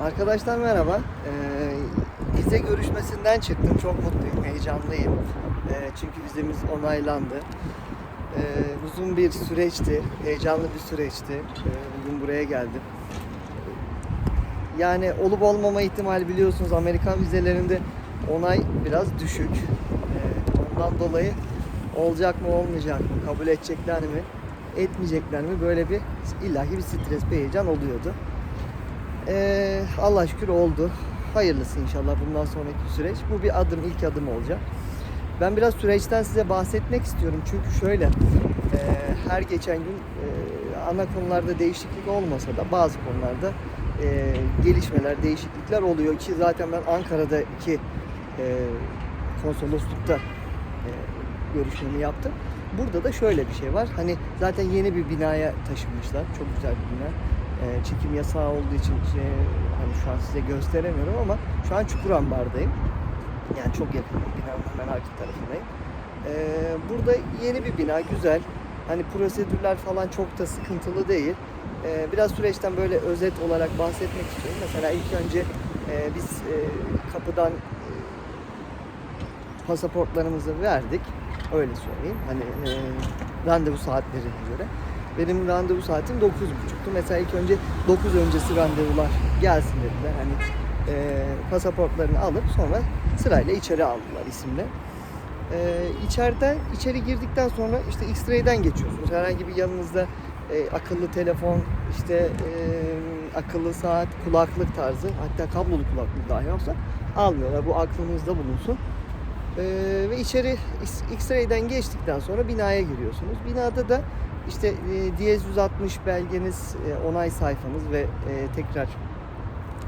Arkadaşlar merhaba. Ee, görüşmesinden çıktım. Çok mutluyum, heyecanlıyım. Ee, çünkü vizemiz onaylandı. Ee, uzun bir süreçti, heyecanlı bir süreçti. Ee, bugün buraya geldim. Yani olup olmama ihtimali biliyorsunuz Amerikan vizelerinde onay biraz düşük. Ee, ondan dolayı olacak mı olmayacak mı, kabul edecekler mi, etmeyecekler mi böyle bir illaki bir stres, bir heyecan oluyordu. Ee, Allah şükür oldu. Hayırlısı inşallah bundan sonraki süreç. Bu bir adım, ilk adım olacak. Ben biraz süreçten size bahsetmek istiyorum. Çünkü şöyle, e, her geçen gün e, ana konularda değişiklik olmasa da bazı konularda e, gelişmeler, değişiklikler oluyor ki zaten ben Ankara'daki e, konsoloslukta e, görüşmemi yaptım. Burada da şöyle bir şey var. Hani zaten yeni bir binaya taşınmışlar. Çok güzel bir bina. E, çekim yasağı olduğu için şey, hani şu an size gösteremiyorum ama şu an Çukurambar'dayım. Yani çok yakın binanın hemen arka tarafındayım. E, burada yeni bir bina, güzel. Hani prosedürler falan çok da sıkıntılı değil. E, biraz süreçten böyle özet olarak bahsetmek istiyorum. Mesela ilk önce e, biz e, kapıdan e, pasaportlarımızı verdik. Öyle söyleyeyim. Hani e, randevu saatlerine göre. Benim randevu saatim 9.30'tu. Mesela ilk önce 9 öncesi randevular gelsin dediler. Hani e, pasaportlarını alıp sonra sırayla içeri aldılar isimle. E, içeriden içeri girdikten sonra işte X-ray'den geçiyorsunuz. Herhangi bir yanınızda e, akıllı telefon, işte e, akıllı saat, kulaklık tarzı, hatta kablolu kulaklık dahi olsa almıyorlar. Bu aklınızda bulunsun. Ee, ve içeri X-ray'den geçtikten sonra binaya giriyorsunuz. Binada da işte e, Diyez 160 belgeniz, e, onay sayfanız ve e, tekrar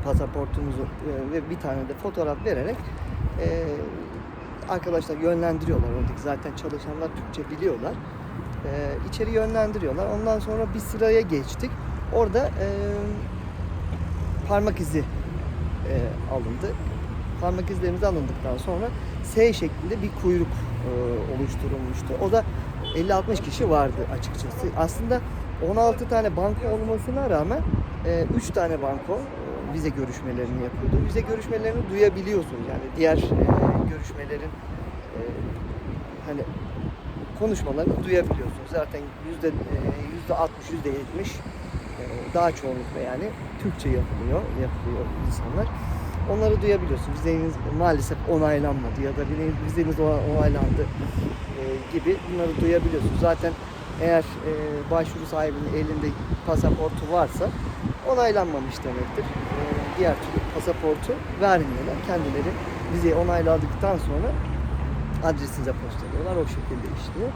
pasaportunuzu e, ve bir tane de fotoğraf vererek e, arkadaşlar yönlendiriyorlar. Oradaki zaten çalışanlar Türkçe biliyorlar. E, içeri yönlendiriyorlar. Ondan sonra bir sıraya geçtik. Orada e, parmak izi e, alındı. Parmak izlerimiz alındıktan sonra S şeklinde bir kuyruk e, oluşturulmuştu. O da 50-60 kişi vardı açıkçası. Aslında 16 tane banko olmasına rağmen 3 tane banko e, vize görüşmelerini yapıyordu. Vize görüşmelerini duyabiliyorsunuz yani diğer e, görüşmelerin e, hani konuşmalarını duyabiliyorsunuz. Zaten yüzde yüzde 60, yüzde 70 daha çoğunlukla yani Türkçe yapılıyor, yapılıyor insanlar. Onları duyabiliyorsunuz. Vizeniz maalesef onaylanmadı ya da vizeniz onaylandı e, gibi bunları duyabiliyorsunuz. Zaten eğer e, başvuru sahibinin elinde pasaportu varsa onaylanmamış demektir. E, diğer türlü pasaportu vermiyorlar. Kendileri vizeyi onayladıktan sonra adresinize postalıyorlar. O şekilde işliyor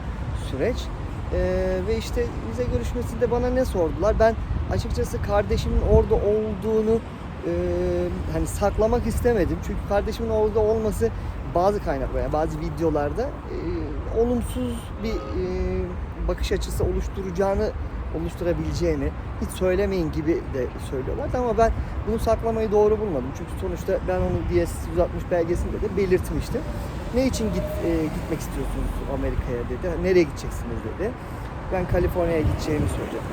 süreç. E, ve işte vize görüşmesinde bana ne sordular? Ben açıkçası kardeşimin orada olduğunu e, hani saklamak istemedim. Çünkü kardeşimin orada olması bazı kaynaklarda, bazı videolarda e, olumsuz bir e, bakış açısı oluşturacağını oluşturabileceğini hiç söylemeyin gibi de söylüyorlardı ama ben bunu saklamayı doğru bulmadım. Çünkü sonuçta ben onu DS 160 belgesinde de belirtmiştim. Ne için git, e, gitmek istiyorsunuz Amerika'ya dedi. Nereye gideceksiniz dedi. Ben Kaliforniya'ya gideceğimi söyledim.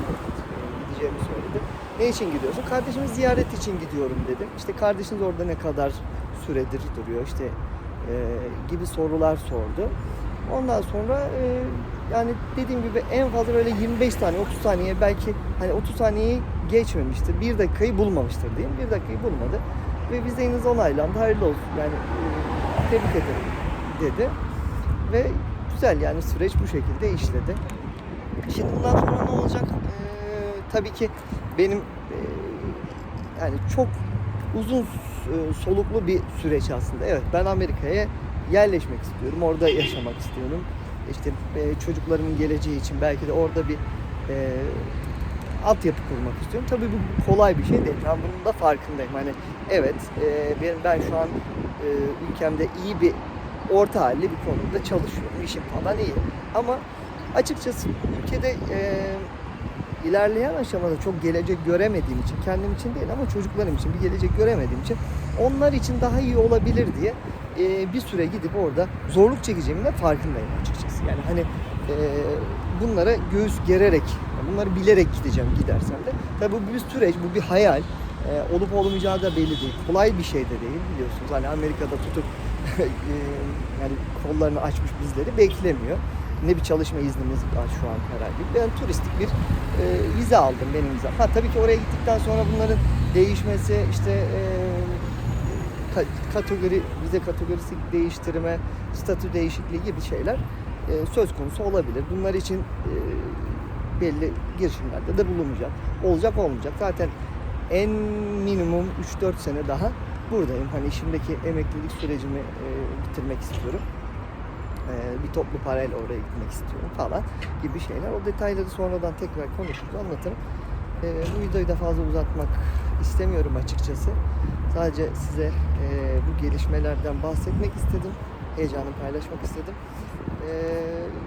Gideceğimi söyledim. Ne için gidiyorsun? Kardeşimi ziyaret için gidiyorum dedim. İşte kardeşiniz orada ne kadar süredir duruyor işte e, gibi sorular sordu. Ondan sonra e, yani dediğim gibi en fazla böyle 25 saniye 30 saniye belki hani 30 saniyeyi geçmemiştir. Bir dakikayı bulmamıştır diyeyim. Bir dakikayı bulmadı. Ve vizeniz onaylandı. Hayırlı olsun. Yani e, tebrik ederim dedi. Ve güzel yani süreç bu şekilde işledi. Şimdi bundan sonra ne olacak? Ee, tabii ki benim e, yani çok uzun e, soluklu bir süreç aslında. Evet ben Amerika'ya yerleşmek istiyorum. Orada yaşamak istiyorum. İşte e, çocuklarımın geleceği için belki de orada bir e, altyapı kurmak istiyorum. Tabii bu kolay bir şey değil. Ben bunun da farkındayım. Hani evet e, ben, ben şu an e, ülkemde iyi bir orta halli bir konuda çalışıyorum. İşim falan iyi. Ama açıkçası ülkede e, ilerleyen aşamada çok gelecek göremediğim için, kendim için değil ama çocuklarım için bir gelecek göremediğim için onlar için daha iyi olabilir diye e, bir süre gidip orada zorluk çekeceğimin de farkındayım açıkçası. Yani hani e, bunlara göğüs gererek, bunları bilerek gideceğim gidersem de. Tabii bu bir süreç, bu bir hayal. e, olup olmayacağı da belli değil. Kolay bir şey de değil biliyorsunuz. Hani Amerika'da tutup e, yani kollarını açmış bizleri beklemiyor. Ne bir çalışma iznimiz var şu an herhalde. Ben turistik bir e, vize aldım benim vize. Ha tabii ki oraya gittikten sonra bunların değişmesi işte e, kategori vize kategorisi değiştirme, statü değişikliği gibi şeyler e, söz konusu olabilir. Bunlar için e, belli girişimlerde de bulunacak. Olacak olmayacak. Zaten en minimum 3-4 sene daha buradayım. Hani işimdeki emeklilik sürecimi e, bitirmek istiyorum. E, bir toplu parayla oraya gitmek istiyorum falan gibi şeyler. O detayları sonradan tekrar konuşuruz, anlatırım. E, bu videoyu da fazla uzatmak istemiyorum açıkçası. Sadece size e, bu gelişmelerden bahsetmek istedim. Heyecanımı paylaşmak istedim. E,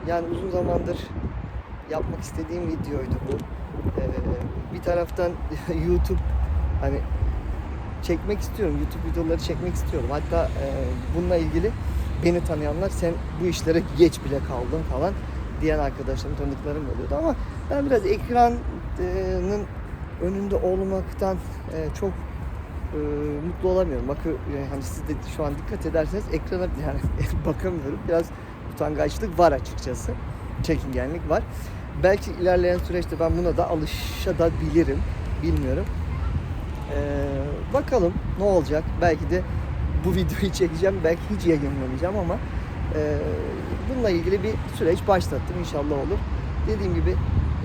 yani uzun zamandır yapmak istediğim videoydu bu. E, bir taraftan YouTube hani çekmek istiyorum. YouTube videoları çekmek istiyorum. Hatta e, bununla ilgili beni tanıyanlar sen bu işlere geç bile kaldın falan diyen arkadaşlarım, tanıdıklarım oluyordu ama ben biraz ekranın önünde olmaktan e, çok e, mutlu olamıyorum. Bakın e, hani siz de şu an dikkat ederseniz ekrana yani bakamıyorum. Biraz utangaçlık var açıkçası. Çekingenlik var. Belki ilerleyen süreçte ben buna da alışabilirim. Bilmiyorum. Ee, bakalım ne olacak. Belki de bu videoyu çekeceğim. Belki hiç yayınlamayacağım ama e, bununla ilgili bir süreç başlattım. İnşallah olur. Dediğim gibi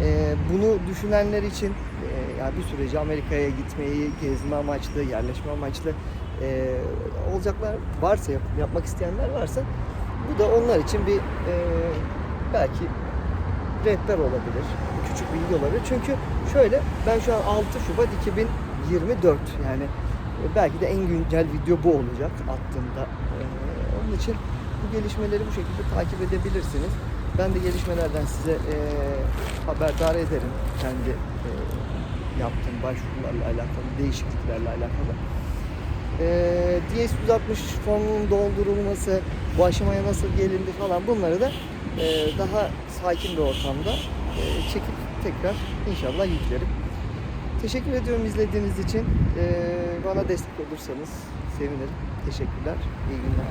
e, bunu düşünenler için e, yani bir süreci Amerika'ya gitmeyi, gezme amaçlı, yerleşme amaçlı e, olacaklar varsa, yap- yapmak isteyenler varsa bu da onlar için bir e, belki rehber olabilir. Küçük bilgi olabilir. Çünkü şöyle ben şu an 6 Şubat 2024 yani e, belki de en güncel video bu olacak attığımda. E, onun için bu gelişmeleri bu şekilde takip edebilirsiniz. Ben de gelişmelerden size e, haberdar ederim. Kendi e, yaptığım başvurularla alakalı, değişikliklerle alakalı. E, DS-160 fonunun doldurulması, bu aşamaya nasıl gelindi falan bunları da e, daha sakin bir ortamda e, çekip tekrar inşallah yüklerim. Teşekkür ediyorum izlediğiniz için. E, bana destek olursanız sevinirim. Teşekkürler. İyi günler.